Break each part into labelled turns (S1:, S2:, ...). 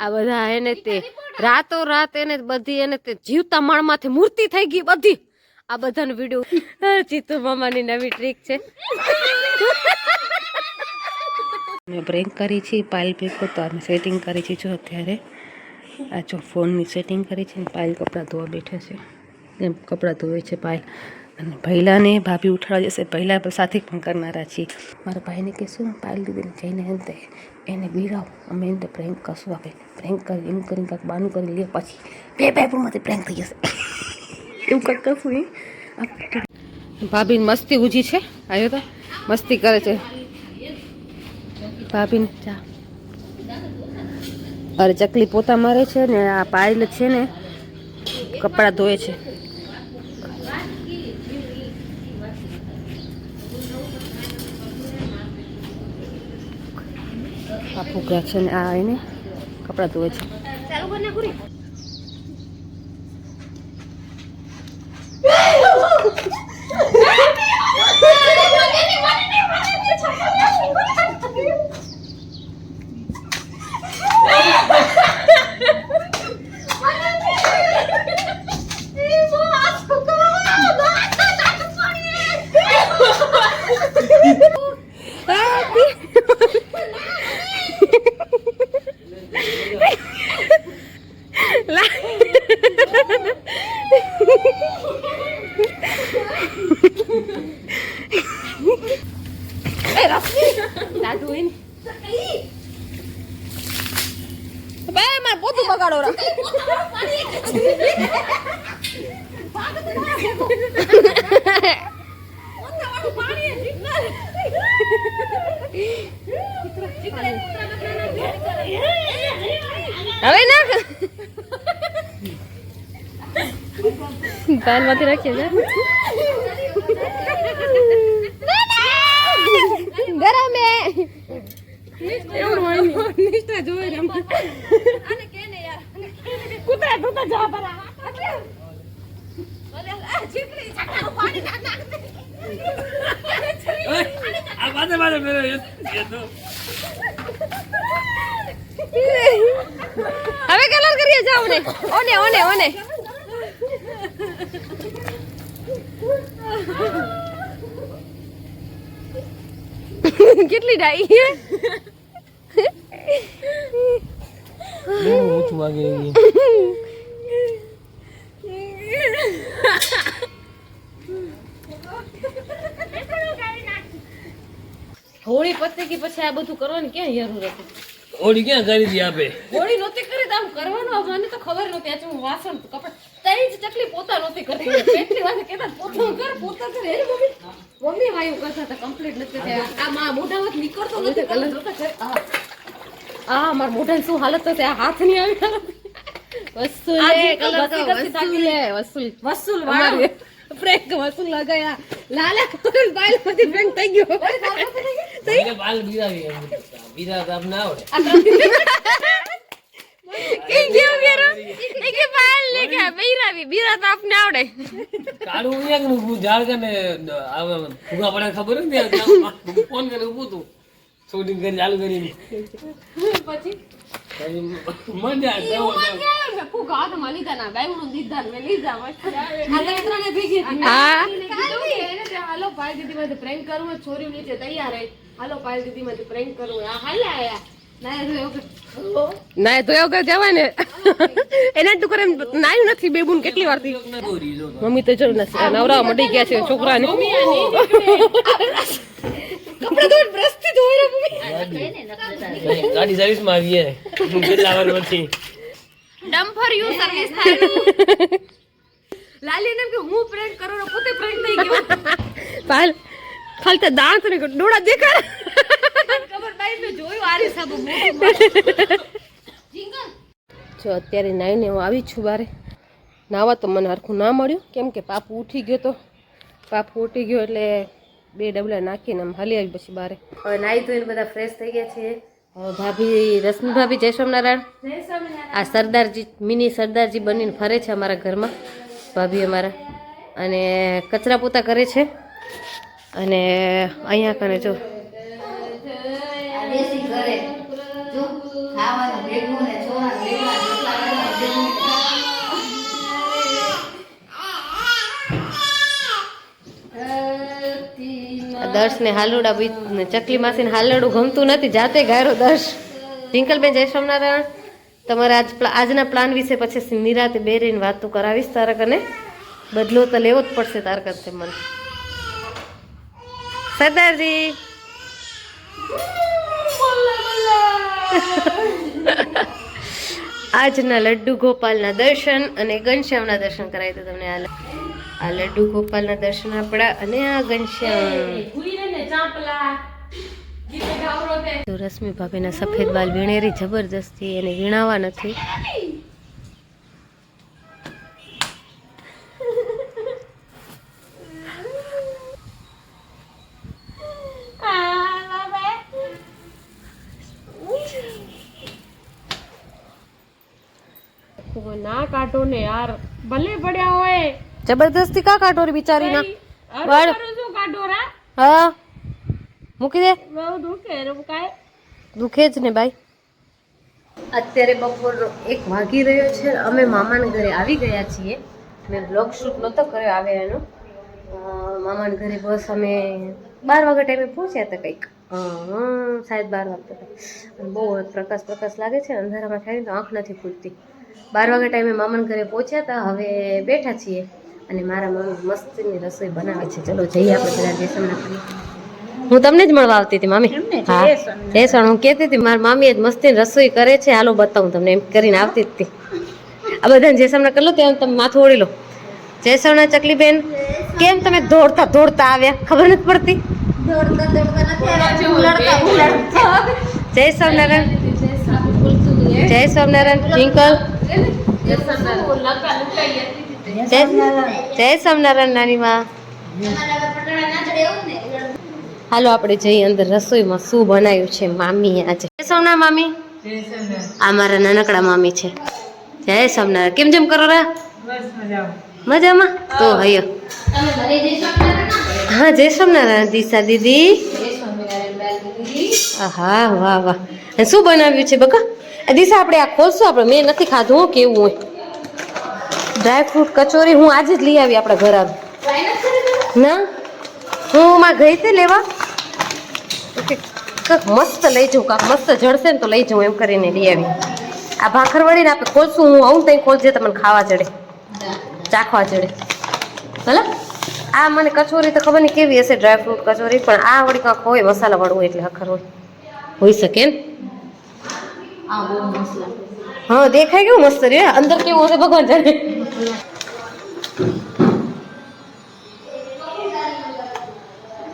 S1: આ બધા એને તે રાતો રાત એને બધી એને તે જીવતા માળમાંથી મૂર્તિ થઈ ગઈ બધી. આ બધાનો વીડિયો ચિત્તુ મામાની નવી ટ્રીક છે. મેં બ્રેક કરી છે પાયલ ભેગો તો અમે સેટિંગ કરી છે. જો અત્યારે આ જો ફોનની સેટિંગ કરી છે ને પાયલ કપડાં ધોવા બેઠે છે. એમ કપડાં ધોવે છે પાયલ અને ભૈલાને ભાભી ઉઠાડવા જશે. ભૈલા પણ સાથે પણ કરનારા છીએ. મારા ભાઈને કહેશું પાયલ દીદીને જઈને અંતે એને બીરાવ. અમે એને પ્રેન્ક કરશું આપણે પ્રેન્ક કરી, એમ કરીને કાંઈક બાનું કરી લે પછી. બે બેડરૂમમાંથી પ્રેન્ક થઈ જશે. એવું કંઈક કરશું એ મસ્તી ઉજી છે? આવ્યો તો? મસ્તી કરે છે. ભાભીને ચા. અરે ચકલી પોતા મારે છે ને, આ પાયલ છે ને, કપડાં ધોએ છે. આ ફૂગા છે ને આ એને કપડાં ધોવે છે. પોતું બગાડો રા. હવે નાખ પાનમાંથી રાખીએ છે ગરમ. નિષ્ઠા જોવે રમ કૂતરા કૂતરા જવા પર
S2: આ પાછળ પાછળ ફેરવે. એ તો
S1: હવે કલર કરીએ જાવ ને ઓને ઓને ઓને. કેટલી ડાઈ
S2: બહુ ઓછું વાગે
S1: હોળી પતી ગઈ પછી આ બધું કરવાની ક્યાં જરૂર હતી?
S2: હોળી ક્યાં કરી દી આપે?
S1: હોળી નહોતી કરી તો આમ કરવાનું? મને તો ખબર નહોતી. આજે હું વાસણ કપડા તઈ જ ચકલી પોતા નહોતી કરતી. એટલી વાત કેતા પોતો કર પોતા કર. એ મમ્મી. મમ્મી વાયુ કરતા હતા કમ્પ્લીટ નથી થયા. આ મા મોઢામાં નીકળતો નથી. કલર આ આ મારા મોઢાની શું હાલત થશે આ હાથ નહીં આવી વસૂલ વસૂલ. વસૂલ. વસૂલ વાળો. પ્રેન્ક વસૂલ લગાયા. લાલા થઈ ગયો?
S2: બાલ બિરા આપ ના આવડે.
S1: કે કેવું કેરો એ કે બાઈલ લે કે બૈરાવી બીરા તો આપને આવડે.
S2: કાળું અહીંયા કે ઝાડ કે ને ફુગા પડે ખબર નથી ફોન કરે ઊભું તું. શૂટિંગ કરી ચાલુ કરી
S1: પછી?
S2: મજા
S1: હાલો પાયલ દીદી માં પ્રેન્ક કરવું હોય, છોરી નીચે તૈયાર હાલો પાયલ દીદી માં પ્રેન્ક કરવું. હાલે આયા. ના તો એવું જવાય ને એના ટુકર એમ નાયું નથી બેબુન કેટલી વારથી. મમ્મી તો જો નવરા મટી ગયા છે છોકરાને. કપડા ધોઈને બ્રશથી ધોઈ રહ્યા મમ્મી.
S2: ગાડી. સર્વિસમાં આવીએ. કેટલા વાર પછી
S1: ડમ્ફર યુ સર્વિસ થાય. લાલી ને કે હું પ્રેન્ક કરું ને પોતે પ્રેન્ક થઈ ગયો. પાલ ખાલી તે દાંત ને ડોળા ખબર મેં જોયું રીસાબુ જો અત્યારે નાઈને હું આવી છું બારે. નાવા તો મને હરખું ના મળ્યું. કેમ કે પાપુ ઉઠી ગયો તો. પાપુ ઉઠી ગયો એટલે બે ડબલા નાખીને આમ હલી આવી પછી બારે. હવે નાહી ધોઈને બધા ફ્રેશ થઈ ગયા છે હવે ભાભી રશ્મિ ભાભી જય સ્વામિનારાયણ. આ સરદારજી મિની સરદારજી બનીને ફરે છે અમારા ઘરમાં ભાભી અમારા. અને કચરા પોતા કરે છે. અને અહીંયા કને જો.
S3: ખાવાનું ભેગું ને છોરા ભેગા જેટલા બધા ભેગું
S1: આ દર્શને હાલુડા ચકલી માસીને હાલડું ગમતું નથી, જાતે ગાયરો દર્શ. ટિંકલબેન જય સ્વામિનારાયણ. તમારે આજ આજના પ્લાન વિશે પછી નિરાતે બેરીને વાતું કરાવીશ તારક અને બદલો તો લેવો જ પડશે તારક મને. સરદારજી. આજના લડ્ડુ ગોપાલના દર્શન અને ઘનશ્યામના દર્શન કરાવી દો તમને આ આ લડ્ડુ ગોપાલના દર્શન આપણા અને આ ઘનશ્યામ. તો. રશ્મિ ભાભીના સફેદ બાલ વીણેરી જબરજસ્તી એને વીણાવા નથી.
S4: ના કાઢો ને યાર. ભલે પડ્યા હોય.
S1: જબરદસ્તી કા કાઢો રે બિચારીના
S4: અરે
S1: બળ.
S4: શું કાઢો રા?
S1: હા. મૂકી દે.
S4: બહુ દુખે રે કાય
S1: દુખે જ ને ભાઈ. અત્યારે બપોરનો એક વાગી રહ્યો છે. અમે મામાના ઘરે આવી ગયા છીએ. મેં બ્લોગ શૂટ નહોતો કર્યો આવે એનો મામાના ઘરે બસ અમે બાર વાગ્યા ટાઈમે પહોંચ્યા હતા કંઈક. હં શાયદ બાર વાગતા હતા. બહુ પ્રકાશ પ્રકાશ લાગે છે. અંધારામાં થાય તો આંખ નથી ખુલતી બાર વાગ્યા ટાઈમે મામાના ઘરે પહોંચ્યા હતા. હવે બેઠા છીએ અને મારા મમ્મી મસ્તની રસોઈ બનાવે છે. ચલો જઈએ આપણે બધા જેસમના કરીએ હું તમને જ મળવા આવતી હતી મામી. હા. જયસણ હું કહેતી હતી મારા મામી જ મસ્તી રસોઈ કરે છે. હાલો બતાવું તમને. એમ કરીને આવતી જ હતી. આ બધાને જેસમના કરી લો ત્યાં તમે માથું ઓળી લો. જયસવના ચકલી બેન કેમ તમે દોડતા દોડતા આવ્યા? ખબર નથી પડતી?
S3: દોડતા દોડતા
S1: જય સ્વામિનારાયણ ટ્વિંકલ જય સ્વામિનારાયણ નાની માં હાલો આપણે જઈએ અંદર રસોઈમાં શું બનાવ્યું છે મામીએ આજે. જય સોમનાથ મામી. આ મારા નાનકડા મામી છે. જય સોમનાથ કેમ જેમ કરો રા? મજામાં? તો હૈયો.
S3: જઈ
S1: હા જય સોમનારાયણ દિશા દીદી. હા વાહ વાહ. શું બનાવ્યું છે બકા? દિશા આપણે આ ખોલશું, આપણે મેં નથી ખાધું, હું કેવું હોય? ડ્રાય ફ્રૂટ કચોરી હું આજે જ લઈ આવી આપણા ઘર? ના? હું માં ગઈ હતી લેવા? કંઈક મસ્ત લઈ જાઉં, કાંક મસ્ત જડશે ને તો લઈ જાઉં એમ કરીને લઈ આવી. આ ભાખર આપણે ખોલશું, હું આવું ત્યાં ખોલજે, તમને ખાવા ચડે ચાખવા ચડે ભલે? આ મને કચોરી તો ખબર નહીં કેવી હશે ડ્રાય ફ્રૂટ કચોરી, પણ આ વળી કાંક હોય, મસાલાવાળું હોય એટલે અખર હોય. હોઈ શકે ને?
S3: આ બહુ મસ્ત લાગે.
S1: હા દેખાય કેવું મસ્ત રે? અંદર કેવું હશે ભગવાન જાણે?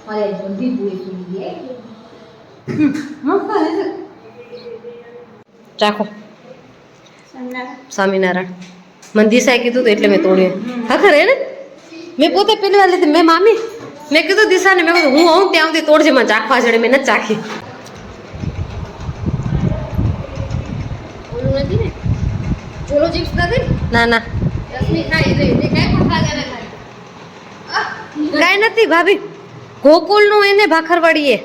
S3: મારે પૂરી
S1: ચાખો. સ્વામિનારાયણ. મને દિશાએ કીધું હતું એટલે મેં તોડ્યું. હા ખરે ને? મેં પોતે પેલી વાર લીધી. મેં મામી મેં કીધું દિશાને મેં કીધું હું આવું ત્યાં સુધી તોડજે મને ચાખવા જડે મેં નથી ચાખી
S3: ઓલું નથી ને ચોલો ચિપ્સ નથી?
S1: ના ના.
S3: રશ્મિ ખાઈ રહી તે કઈ પણ ખાધા
S1: કાંઈ નથી ભાભી. ગોકુલનું એને ભાખરવાડીએ.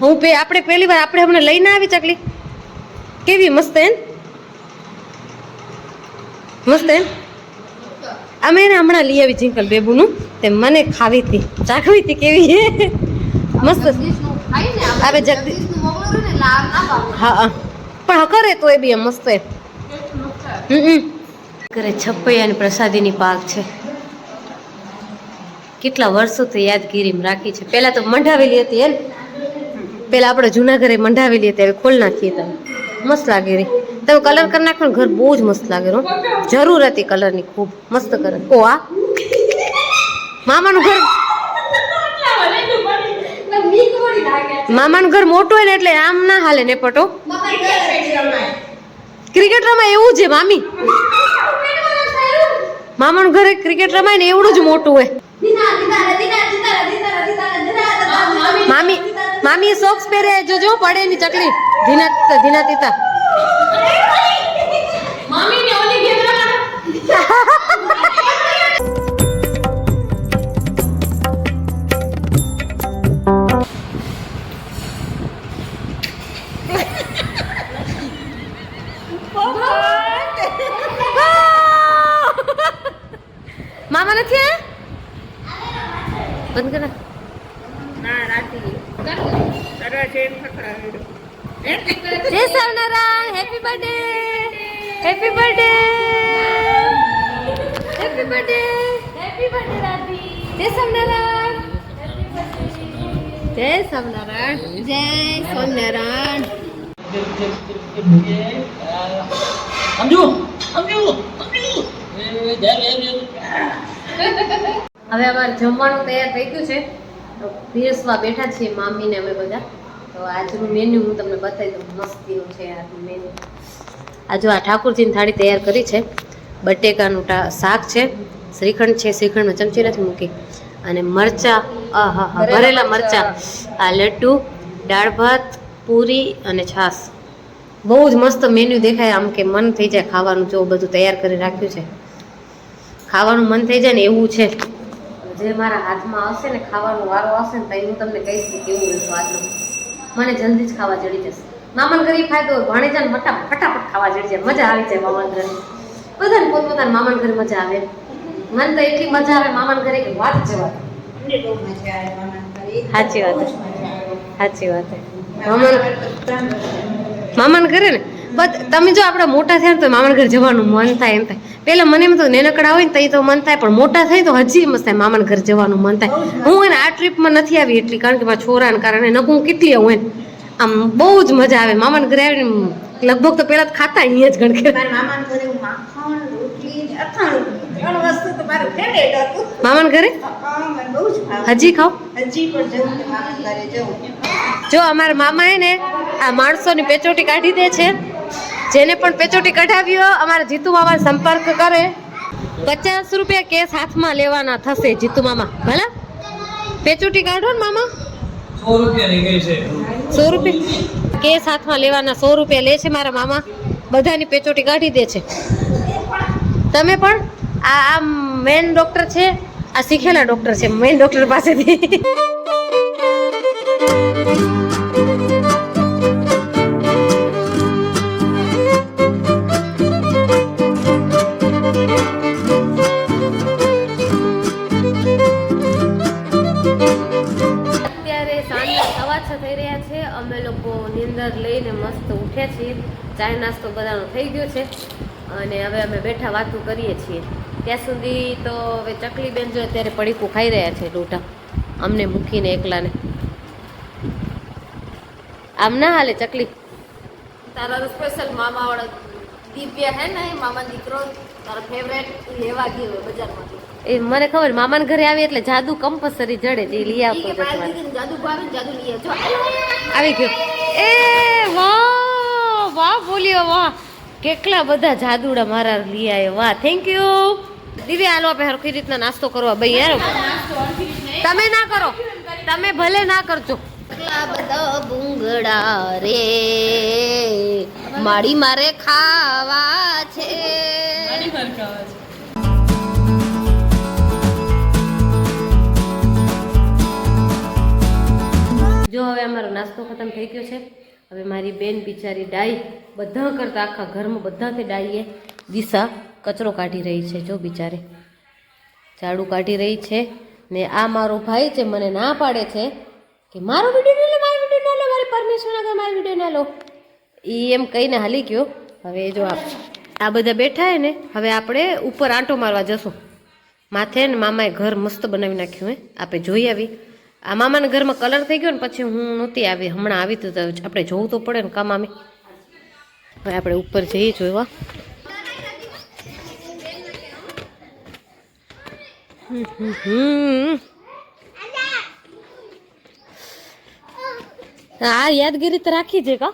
S1: હું પે આપણે પહેલી વાર આપણે હમણાં લઈને આવી ચકલી. કેવી મસ્ત એન મસ્ત એન અમે એને હમણાં લઈ આવી જિંકલ બેબુનું. તે મને ખાવી હતી. ચાખવી હતી કેવી? મસ્ત.
S3: આપણે
S1: હવે જગદી-
S3: જગદીશનું મોકલું રહ્યું ને એટલે આમ ના ભાવે.
S1: હા હા. પણ કરે તો એ બી એમ મસ્ત એમ છપ્પૈયા છપૈયાની પ્રસાદીની પાક છે. કેટલા વર્ષોથી યાદગીરીમાં રાખી છે. પહેલાં તો મંડાવેલી હતી એમ. પહેલાં આપણે જૂના ઘરે મંડાવેલી હતી હવે ખોલ નાખીએ તમે. મસ્ત લાગે રે. તમે કલર કરી નાખો ઘર બહુ જ મસ્ત લાગે રો જરૂર હતી કલરની ખૂબ. મસ્ત કલર ઓ આ. મામાનું ઘર. મામાનું ઘર મોટું હોય ને એટલે આમ ના હાલે ને પટો ક્રિકેટ રમાય એવું છે, મામી. મામાનું ઘરે ક્રિકેટ રમાય ને એવડું જ મોટું હોય. મામી મામી સોક્સ પહેરે જોજો પડે ની ચકલી. ધીના ધીના તીતા. સ્વામિનારાયણ
S2: સમજુ? સમજુ? સમજુ? એ જય જય
S1: હવે અમારે જમવાનું તૈયાર થઈ ગયું છે. તો પીરસવા બેઠા છીએ મામી ને અમે બધા. તો આજનું મેન્યુ હું તમને બતાવી દઉં. મસ્તીનું છે આજનું મેન્યુ આજે આ ઠાકોરજીની થાળી તૈયાર કરી છે. બટેકાનું ટા- શાક છે. શ્રીખંડ છે. શ્રીખંડમાં ચમચી નથી મૂકી. અને મરચા ભરેલા મરચા. આ લડ્ડુ દાળ ભાત પૂરી અને છાશ. બહુ જ મસ્ત મેન્યુ દેખાય આમ કે મન થઈ જાય ખાવાનું જો બધું તૈયાર કરી રાખ્યું છે. ખાવાનું મન થઈ જાય ને એવું છે. જે મારા હાથમાં આવશે ને ખાવાનો વારો આવશે ને તો હું તમને કહીશ કે કેવું હોય સ્વાદનું. મને જલ્દી જ ખાવા જડી જશે. મામાન કરી ફાયદો ભાણેજા ને ફટાફટ ફટાફટ ખાવા જડી જાય. મજા આવી જાય મામાન ઘરે. બધાને પોતપોતાના મામાન ઘરે મજા આવે. મને તો એટલી મજા આવે મામાન ઘરે કે વાત જવા. સાચી વાત છે. સાચી વાત. મામાન મામાન ઘરે ને? બસ તમે જો આપણે મોટા થયા ને તો મામાન ઘરે જવાનું મન થાય એમ થાય. પેલા મને એમ તો નેનકડા હોય ને તઈ તો મન થાય. પણ મોટા થાય તો હજી એમ થાય મામાન ઘર જવાનું મન થાય. હું એને આ ટ્રીપમાં નથી આવી એટલી, કારણ કે મારા છોરાને કારણે નકું કેટલી આવું એને આમ બહુ જ મજા આવે. મામાન ઘરે આવીને લગભગ તો પેલા ખાતા, અહીંયા જ ગણકે
S5: મારા ઘરે માખણ, રોટલી અથાણું ત્રણ વસ્તુ તો મારું ફેવરેટ હતું.
S1: મામાન ઘરે?
S5: હા, મને બહુ જ ભાવે.
S1: હજી ખાઓ
S5: હજી પણ જવું કે મામાને ઘરે જવું
S1: જો અમારા મામાએ ને આ માણસોની પેચોટી કાઢી દે છે. જેને પણ પેચોટી કઢાવી હોય અમારા જીતુ મામા સંપર્ક કરે. પચાસ રૂપિયા કેસ હાથમાં લેવાના થશે જીતુ મામા. ભલે? પેચોટી કાઢો ને મામા.
S2: સો રૂપિયા છે.
S1: સો રૂપિયા? કેસ હાથમાં લેવાના સો રૂપિયા લે છે મારા મામા. બધાની પેચોટી કાઢી દે છે. તમે પણ? આ આ મેન ડોક્ટર છે. આ શીખેલા ડોક્ટર છે. મેન ડોક્ટર પાસેથી. અમે લોકો નિંદર લઈને મસ્ત ઉઠ્યા છીએ. ચાય નાસ્તો બધાનો થઈ ગયો છે. અને હવે અમે બેઠા વાતું કરીએ છીએ. ત્યાં સુધી તો હવે ચકલી બેન જો અત્યારે પડીકું ખાઈ રહ્યા છે લોટા અમને મૂકીને એકલાને. આમ ના હાલે ચકલી.
S6: તારા સ્પેશિયલ મામાવાળા દિવ્ય હે ને મામા દીકરો તારો ફેવરેટ લેવા ગયો બજારમાંથી.
S1: એ મને ખબર મામાને ઘરે આવી એટલે જાદુ કમ્પલસરી જડે જે લઈ આવતો
S6: જાદુ ભાવે જાદુ લઈ આવજો.
S1: આવી ગયો. એ વાહ વાહ બોલ્યો વાહ. કેટલા બધા જાદુડા મારા લઈ આવ્યો. વાહ થેન્ક યુ દિવ્યા હાલો આપણે હરખી રીતના નાસ્તો કરવા ભાઈ યાર તમે ના કરો. તમે ભલે ના કરજો.
S6: ભૂંગળા રે. માડી મારે ખાવા છે.
S1: જો હવે અમારો નાસ્તો ખતમ થઈ ગયો છે. હવે મારી બેન બિચારી ડાઈ બધા કરતા આખા ઘરમાં બધાથી ડાઈએ. દિશા કચરો કાઢી રહી છે જો બિચારે. ઝાડુ કાઢી રહી છે ને આ મારો ભાઈ છે, મને ના પાડે છે કે મારો વીડિયો ના લો, મારો વીડિયો ના લો, મારી પરમિશન આગળ મારો વીડિયો ના લો. એ એમ કહીને હાલી ગયો. હવે જો આ આ બધા બેઠા હે ને, હવે આપણે ઉપર આંટો મારવા જશું. માથે ને મામાએ ઘર મસ્ત બનાવી નાખ્યું હે આપણે જોઈ આવી. આ મામાના ઘરમાં કલર થઈ ગયો ને, પછી હું નહોતી આવી. હમણાં આવી તો આપણે જોવું તો પડે ને કામ આમે. હવે આપણે ઉપર જઈએ જોવા. આ યાદગીરી તો રાખી છે કા?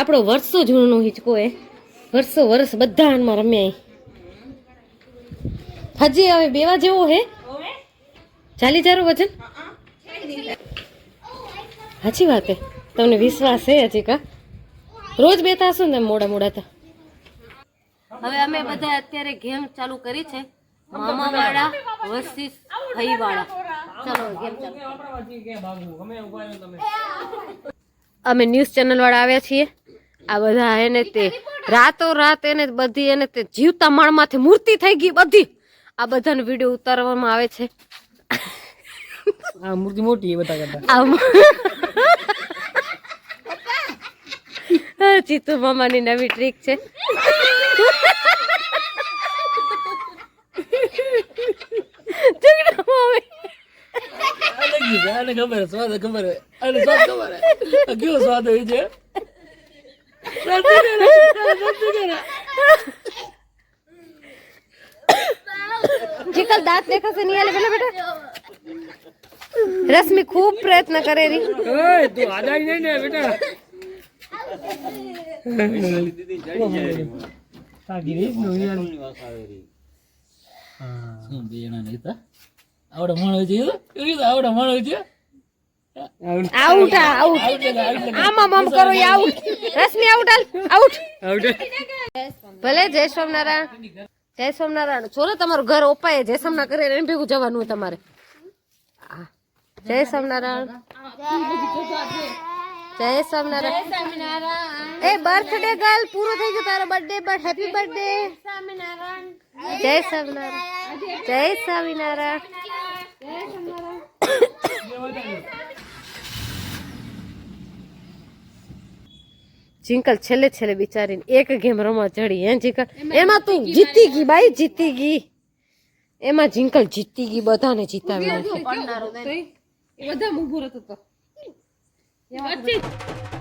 S1: આપણો વર્ષો જૂનો હિંચકો એ. વર્ષો વર્ષ બધા આનમાં રમ્યા. હજી હવે બેવા જેવો હે? ચાલી જારું વજન? સાચી વાત હે. તમને વિશ્વાસ છે હજી કા? રોજ બેતા હશો ને મોડા મોડા તા? હવે અમે બધા અત્યારે ગેમ ચાલુ કરી છે. મામા વાળા વર્સિસ ભાઈ વાળા ચલો ગેમ ચાલુ. અમે ન્યૂઝ ચેનલ વાળા આવ્યા છીએ. આ બધા એને તે રાતો રાત એને બધી એને તે જીવતા માળમાંથી મૂર્તિ થઈ ગઈ બધી. આ બધાનો વીડિયો ઉતારવામાં આવે છે.
S2: આ મૂર્તિ મોટી એ બધા કરતા
S1: આમ ચીતુ મામાની નવી ટ્રીક છે.
S2: આને ખબર સ્વાદ ખબર આને સ્વાદ ખબર કેવો સ્વાદ હોય છે?
S1: જીકલ દાંત દેખાશે નહીં આલે પેલા બેટા. રશ્મિ ખૂબ પ્રયત્ન કરે રી
S2: તું નહીં ને બેટા. આવડે માણો છે આવડે માણો છે
S1: આઉટ આઉટ ભલે જય સ્વામિનારાયણ જય સ્વામિનારાયણ. છો ને તમારું ઘર ઓપાય જય સ્વામિનારાયણ કરે એને ભેગું જવાનું તમારે. જય સ્વામિનારાયણ. જય સ્વામિનારાયણ એ બર્થડે ગર્લ પૂરો થઈ ગયો તારો બર્થડે બટ હેપી બર્થડે જય સ્વામિનારાયણ જય સ્વામિનારાયણ જિંકલ છેલ્લે છેલ્લે બિચારીને એક ગેમ રમવા ચડી હે જિંકલ એમાં તું જીતી ગઈ બાઈ જીતી ગઈ. એમાં જિંકલ જીતી ગઈ બધાને જીતાવી નાખી
S4: બધા ઊભો રહેતો તો વચ્ચે